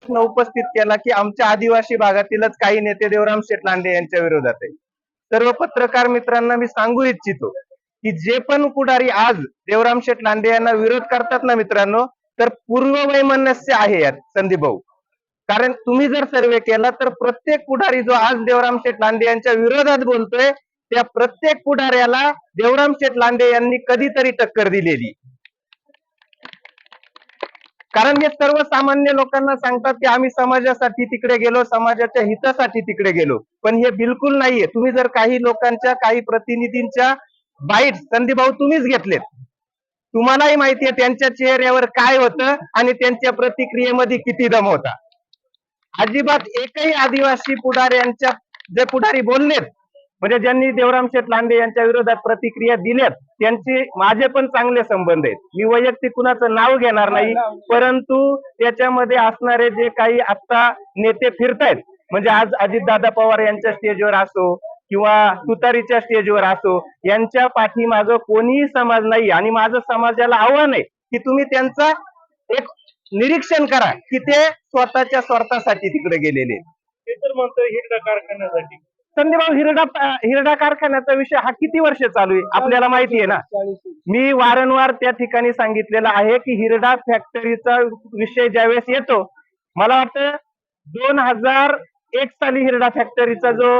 प्रश्न उपस्थित केला की आमच्या आदिवासी भागातीलच काही नेते देवराम शेठ लांडे यांच्या विरोधात आहे सर्व पत्रकार मित्रांना मी सांगू इच्छितो की जे पण पुढारी आज देवराम शेठ लांडे यांना विरोध करतात ना मित्रांनो तर पूर्व वैमनस्य आहे यात संदीप भाऊ. कारण तुम्ही जर सर्वे केला तर प्रत्येक पुढारी जो आज देवराम शेठ लांडे यांच्या विरोधात बोलतोय त्या प्रत्येक पुढाऱ्याला देवराम शेठ लांडे यांनी कधीतरी टक्कर दिलेली. कारण हे सर्वसामान्य लोकांना सांगतात की आम्ही समाजासाठी तिकडे गेलो समाजाच्या हितासाठी तिकडे गेलो. पण हे बिलकुल नाहीये. तुम्ही जर काही लोकांच्या काही प्रतिनिधींच्या बाईट संधी भाऊ तुम्हीच घेतलेत. तुम्हालाही माहितीये त्यांच्या चेहऱ्यावर काय होतं आणि त्यांच्या प्रतिक्रियेमध्ये किती दम होता. अजिबात एकही आदिवासी पुढाऱ्यांच्या जे पुढारी बोललेत म्हणजे ज्यांनी देवराम शेठ लांडे यांच्या विरोधात प्रतिक्रिया दिल्यात त्यांचे माझे पण चांगले संबंध आहेत. मी वैयक्तिक कुणाचं नाव घेणार नाही परंतु त्याच्यामध्ये असणारे जे काही आता नेते फिरतायत म्हणजे आज अजितदादा पवार यांच्या स्टेजवर असो किंवा तुतारीच्या स्टेजवर असो यांच्या पाठीमागं कोणीही समाज नाही आणि माझं समाजाला आव्हान आहे की तुम्ही त्यांचा एक निरीक्षण करा की ते स्वतःच्या स्वार्थासाठी तिकडे गेलेले. ते तर म्हणतोय हिरडा कारखान्यासाठी. संदीपभाऊ हिरडा हिरडा कारखान्याचा विषय हा किती वर्ष चालू आहे? आपल्याला माहिती आहे ना. मी वारंवार त्या ठिकाणी सांगितलेलं आहे की हिरडा फॅक्टरीचा विषय ज्यावेळेस येतो मला वाटतं दोन हजार एक साली हिरडा फॅक्टरीचा जो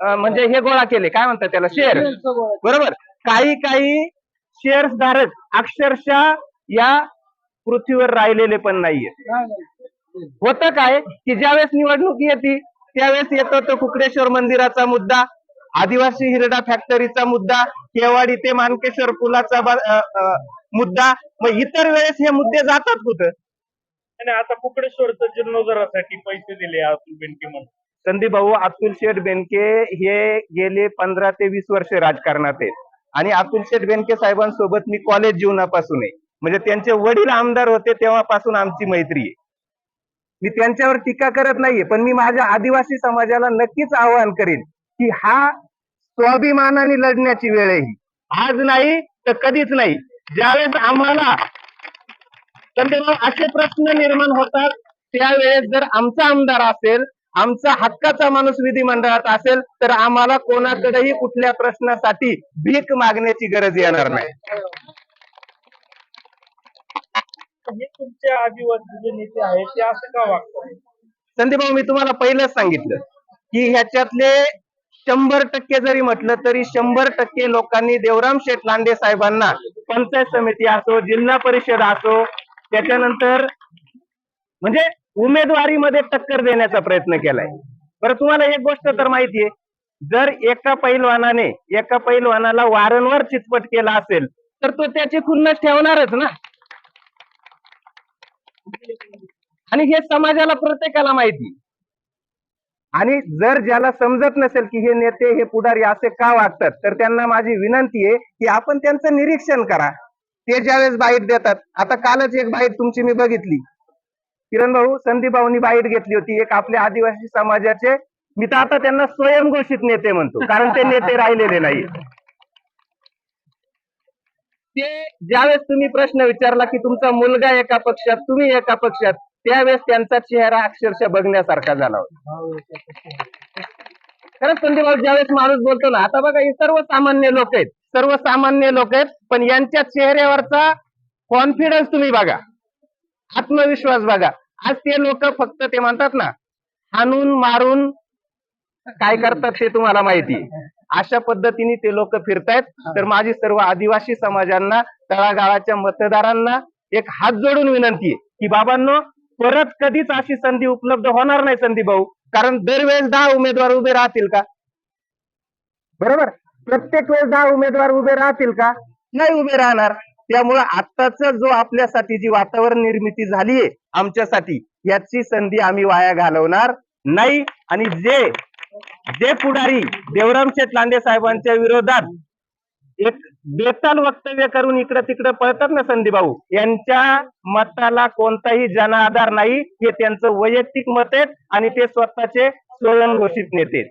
म्हणजे हे गोळा केले. काय म्हणतात त्याला? शेअर बरोबर? काही काही शेअर्स धारक अक्षरशः या पृथ्वीवर राहिलेले पण नाहीये. होतं काय? की ज्यावेळेस निवडणूक येते त्यावेळेस येतो तो कुकडेश्वर मंदिराचा मुद्दा आदिवासी हिरडा फॅक्टरीचा मुद्दा केवाडी ते मानकेश्वर पुलाचा मुद्दा. मग इतर वेळेस हे मुद्दे जातात कुठं? आणि आता कुकडेश्वरचं जीर्णोद्धारासाठी पैसे दिले अतुल बेनके म्हणून. संदीप भाऊ अतुल शेठ बेनके हे गेले पंधरा ते वीस वर्ष राजकारणात आहेत. आणि अतुल शेठ बेनके साहेबांसोबत मी कॉलेज जीवनापासून आहे. म्हणजे त्यांचे वडील आमदार होते तेव्हापासून आमची मैत्री आहे. मी त्यांच्यावर टीका करत नाहीये पण मी माझ्या आदिवासी समाजाला नक्कीच आवाहन करेन की हा स्वाभिमानाने लढण्याची वेळ आहे आज नाही तर कधीच नाही. ज्यावेळेस आम्हाला संदीप असे प्रश्न निर्माण होतात त्यावेळेस जर आमचा आमदार असेल आमचा हक्काचा माणूस विधिमंडळात असेल तर आम्हाला कोणाकडेही कुठल्या प्रश्नासाठी भीक मागण्याची गरज येणार नाही. हे तुमचे आदिवासी जे नेते आहेत ते असं का वागतात? संदीप भाऊ मी तुम्हाला पहिलंच सांगितलं की ह्याच्यातले शंभर टक्के जरी म्हटलं तरी शंभर टक्के लोकांनी देवराम शेठ लांडे साहेबांना पंचायत समिती असो जिल्हा परिषद असो त्याच्यानंतर म्हणजे उमेदवारीमध्ये टक्कर देण्याचा प्रयत्न केलाय. बरं तुम्हाला एक गोष्ट तर माहितीये जर एका पैलवानाने एका पैलवानाला वारंवार चितपट केला असेल तर तो त्याची खुन्नस ठेवणारच ना. आणि हे समाजाला प्रत्येकाला माहिती. आणि जर ज्याला समजत नसेल की हे नेते हे पुढारी असे का वागतात तर त्यांना माझी विनंती आहे की आपण त्यांचं निरीक्षण करा. ते ज्यावेळेस बाईट देतात आता कालच एक बाईट तुमची मी बघितली. किरण भाऊ संदीप भाऊनी बाईट घेतली होती एक आपल्या आदिवासी समाजाचे मी तर आता त्यांना स्वयंघोषित नेते म्हणतो कारण ते नेते राहिलेले नाही ते ज्यावेळेस तुम्ही प्रश्न विचारला की तुमचा मुलगा एका पक्षात तुम्ही एका पक्षात त्यावेळेस त्यांचा चेहरा अक्षरशः बघण्यासारखा झाला होता. खरंच संदीप भाऊ ज्यावेळेस माणूस बोलतो ना आता बघा हे सर्वसामान्य लोक आहेत. सर्वसामान्य लोक आहेत पण यांच्या चेहऱ्यावरचा कॉन्फिडन्स तुम्ही बघा. आत्मविश्वास बघा. आज ते लोक फक्त ते म्हणतात ना हाणून मारून काय करतात ते तुम्हाला माहिती आहे. अशा पद्धतीने ते लोक फिरतायत. तर माझी सर्व आदिवासी समाजांना तळागाळाच्या मतदारांना एक हात जोडून विनंती आहे की बाबांनो परत कधीच अशी संधी उपलब्ध होणार नाही संधी भाऊ. कारण दरवेळेस दहा उमेदवार उभे राहतील का? बरोबर? प्रत्येक वेळेस दहा उमेदवार उभे राहतील का? नाही उभे राहणार. त्यामुळं आत्ताच जो आपल्यासाठी जी वातावरण निर्मिती झालीये आमच्यासाठी याची संधी आम्ही वाया घालवणार नाही. आणि जे जे पुढारी देवराम शेठ लांडे साहेबांच्या विरोधात एक बेताल वक्तव्य करून इकडे तिकडे पळतात ना संदीप भाऊ यांच्या मताला कोणताही जनाधार नाही हे त्यांचं वैयक्तिक मत आहे आणि ते स्वतःचे स्वयंघोषित नेते